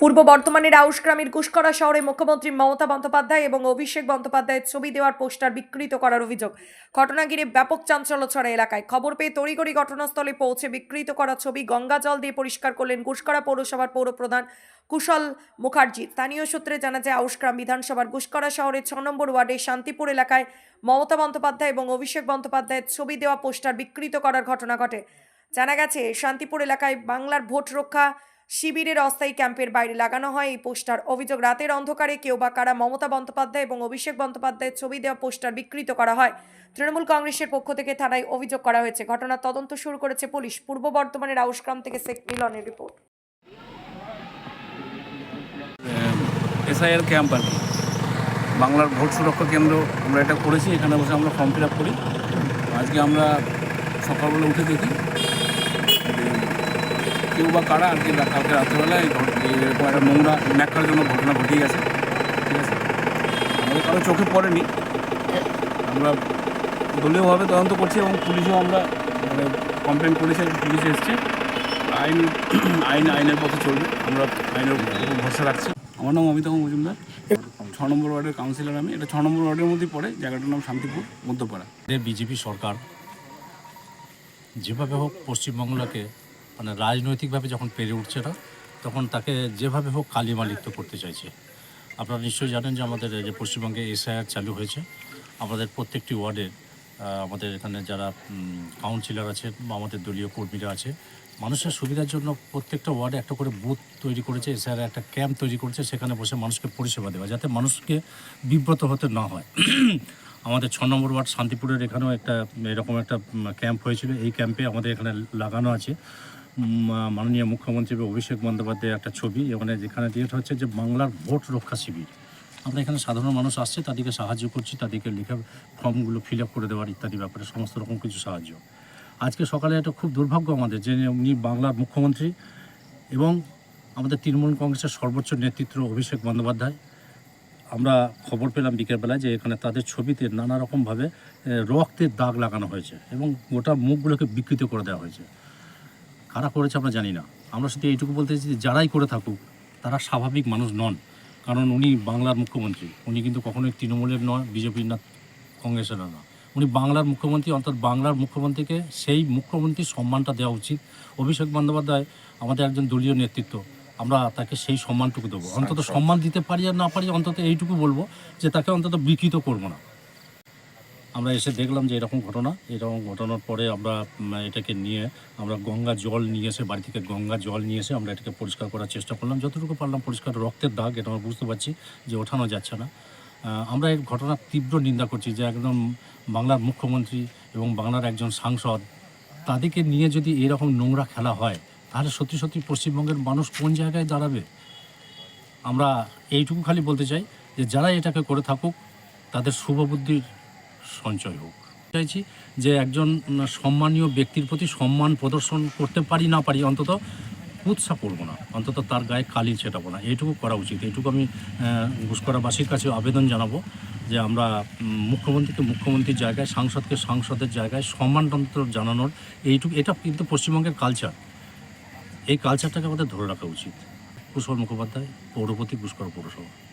পূর্ব বর্ধমানের আউশগ্রামের কুশকরা শহরে মুখ্যমন্ত্রী মমতা বন্দ্যোপাধ্যায় এবং অভিষেক বন্দ্যোপাধ্যায়ের ছবি দেওয়ার পোস্টার বিকৃত করার অভিযোগ। ঘটনা ঘিরে ব্যাপক চাঞ্চল্য ছড়া এলাকায়। খবর পেয়ে তড়িঘড়ি ঘটনাস্থলে পৌঁছে বিকৃত করা ছবি গঙ্গা জল দিয়ে পরিষ্কার করলেন কুশকরা পৌরসভার পৌরপ্রধান কুশল মুখার্জি। স্থানীয় সূত্রে জানা যায় আউশগ্রাম বিধানসভার গুসকরা শহরের ছ নম্বর ওয়ার্ডে শান্তিপুর এলাকায় মমতা বন্দ্যোপাধ্যায় এবং অভিষেক বন্দ্যোপাধ্যায়ের ছবি দেওয়া পোস্টার বিকৃত করার ঘটনা ঘটে। জানা গেছে, শান্তিপুর এলাকায় বাংলার ভোট রক্ষা শিবিরের অস্থায়ী ক্যাম্পের বাইরে লাগানো হয় এই পোস্টার। অভিযোগ, রাতের অন্ধকারে কেউ বা কারা মমতা বন্দ্যোপাধ্যায় এবং অভিষেক বন্দ্যোপাধ্যায়ের ছবি দেওয়া পোস্টার বিকৃত করা হয়। তৃণমূল কংগ্রেসের পক্ষ থেকে থানায় অভিযোগ করা হয়েছে। ঘটনার তদন্ত শুরু করেছে পুলিশ। পূর্ব বর্ধমানের আউশগ্রাম থেকে শেখ মিলনের রিপোর্ট। এসআইআর ক্যাম্প আর বাংলার ভোট সুরক্ষা কেন্দ্র আমরা এটা করেছি। এখানে বসে আমরা ফর্ম ফিল আপ করি। আজকে আমরা সকালবেলা উঠে দেখি কেউ বা কারা আর কি রা- কালকে রাত্রেবেলায় ঘট- এরকম একটা নোংরা ন্যাক্কার জন্য ঘটনা ঘটিয়ে গেছে। ঠিক আছে? আমাদের কারও চোখে পড়েনি। আমরা দলীয়ভাবে তদন্ত করছি এবং পুলিশও আমরা মানে কমপ্লেন করেছি পুলিশ এসছে। আইন আইন, আইনের পথে চলবে। আমরা আইনের ভরসা রাখছি আমার নাম অমিতাভ মজুমদার। ছ নম্বর ওয়ার্ডের কাউন্সিলর আমি। এটা ছ নম্বর ওয়ার্ডের মধ্যেই পড়ে। জায়গাটার নাম শান্তিপুর, মধ্যপাড়া। বিজেপি সরকার, যেভাবে হোক পশ্চিমবাংলাকে মানে রাজনৈতিকভাবে যখন পেরে উঠছে না, তখন তাকে যেভাবে হোক কালিমালিপ্ত করতে চাইছে। আপনারা নিশ্চয়ই জানেন যে আমাদের যে পশ্চিমবঙ্গে এসআইআর চালু হয়েছে। আমাদের প্রত্যেকটি ওয়ার্ডের আমাদের এখানে যারা কাউন্সিলর আছে বা আমাদের দলীয় কর্মীরা আছে, মানুষের সুবিধার জন্য প্রত্যেকটা ওয়ার্ডে একটা করে বুথ তৈরি করেছে, এসআইআর একটা ক্যাম্প তৈরি করেছে, সেখানে বসে মানুষকে পরিষেবা দেওয়া, যাতে মানুষকে বিব্রত হতে না হয়। আমাদের ছ নম্বর ওয়ার্ড শান্তিপুরের এখানেও একটা এরকম একটা ক্যাম্প হয়েছিল। এই ক্যাম্পে আমাদের এখানে লাগানো আছে। মাননীয় মুখ্যমন্ত্রী অভিষেক বন্দ্যোপাধ্যায়ের একটা ছবি, এখানে যেখানে দিয়ে হচ্ছে যে বাংলার ভোট রক্ষা শিবির। আমরা এখানে সাধারণ মানুষ আসছে, তাদেরকে সাহায্য করছি, তাদেরকে লেখা ফর্মগুলো ফিল আপ করে দেওয়ার ইত্যাদি ব্যাপারে, সমস্ত রকম কিছু সাহায্য। আজকে সকালে একটা খুব দুর্ভাগ্য আমাদের, যে উনি বাংলার মুখ্যমন্ত্রী এবং আমাদের তৃণমূল কংগ্রেসের সর্বোচ্চ নেতৃত্ব অভিষেক বন্দ্যোপাধ্যায়। আমরা খবর পেলাম বিকেলবেলায় যে এখানে তাদের ছবিতে নানা রকমভাবে রক্তের দাগ লাগানো হয়েছে এবং গোটা মুখগুলোকে বিকৃত করে দেওয়া হয়েছে। কারা করেছে আমরা জানি না। আমরা শুধু এইটুকু বলতে চাইছি যে যারাই করে থাকুক তারা স্বাভাবিক মানুষ নন। কারণ উনি বাংলার মুখ্যমন্ত্রী। উনি কিন্তু কখনোই তৃণমূলের নয় বিজেপির না কংগ্রেসের না। উনি বাংলার মুখ্যমন্ত্রী অর্থাৎ বাংলার মুখ্যমন্ত্রীকে সেই মুখ্যমন্ত্রীর সম্মানটা দেওয়া উচিত। অভিষেক বন্দ্যোপাধ্যায় আমাদের একজন দলীয় নেতৃত্ব। আমরা তাকে সেই সম্মানটুকু দেবো। অন্তত সম্মান দিতে পারি আর না পারি অন্তত এইটুকু বলব যে তাকে অন্তত বিকৃত করব না। আমরা এসে দেখলাম যে এরকম ঘটনা। এরকম ঘটনার পরে আমরা এটাকে নিয়ে আমরা গঙ্গা জল নিয়ে এসে, বাড়ি থেকে গঙ্গা জল নিয়ে এসে আমরা এটাকে পরিষ্কার করার চেষ্টা করলাম। যতটুকু পারলাম পরিষ্কার রক্তের দাগ, এটা আমরা বুঝতে পারছি যে ওঠানো যাচ্ছে না। আমরা এই ঘটনার তীব্র নিন্দা করছি যে একদম বাংলার মুখ্যমন্ত্রী এবং বাংলার একজন সাংসদ তাদেরকে নিয়ে যদি এরকম নোংরা খেলা হয়, তাহলে সত্যি সত্যি পশ্চিমবঙ্গের মানুষ কোন জায়গায় দাঁড়াবে? আমরা এইটুকু খালি বলতে চাই যে যারা এটাকে করে থাকুক, তাদের শুভবুদ্ধির সঞ্চয় হোক। চাইছি যে একজন সম্মানীয় ব্যক্তির প্রতি সম্মান প্রদর্শন করতে পারি, না পারি, অন্তত উৎসাহ করব না। অন্তত তার গায়ে কালি ছেটাবো না। এইটুকু করা উচিত। এইটুকু আমি ঘুষকরাবাসীর কাছে আবেদন জানাব যে আমরা মুখ্যমন্ত্রীকে মুখ্যমন্ত্রীর জায়গায়, সাংসদকে সাংসদের জায়গায় সম্মানতন্ত্র জানানোর এইটুকু, এটা কিন্তু পশ্চিমবঙ্গের কালচার এই কালচারটাকে আমাদের ধরে রাখা উচিত। কুশল মুখোপাধ্যায়, পৌরপতি পুষ্কর পৌরসভা।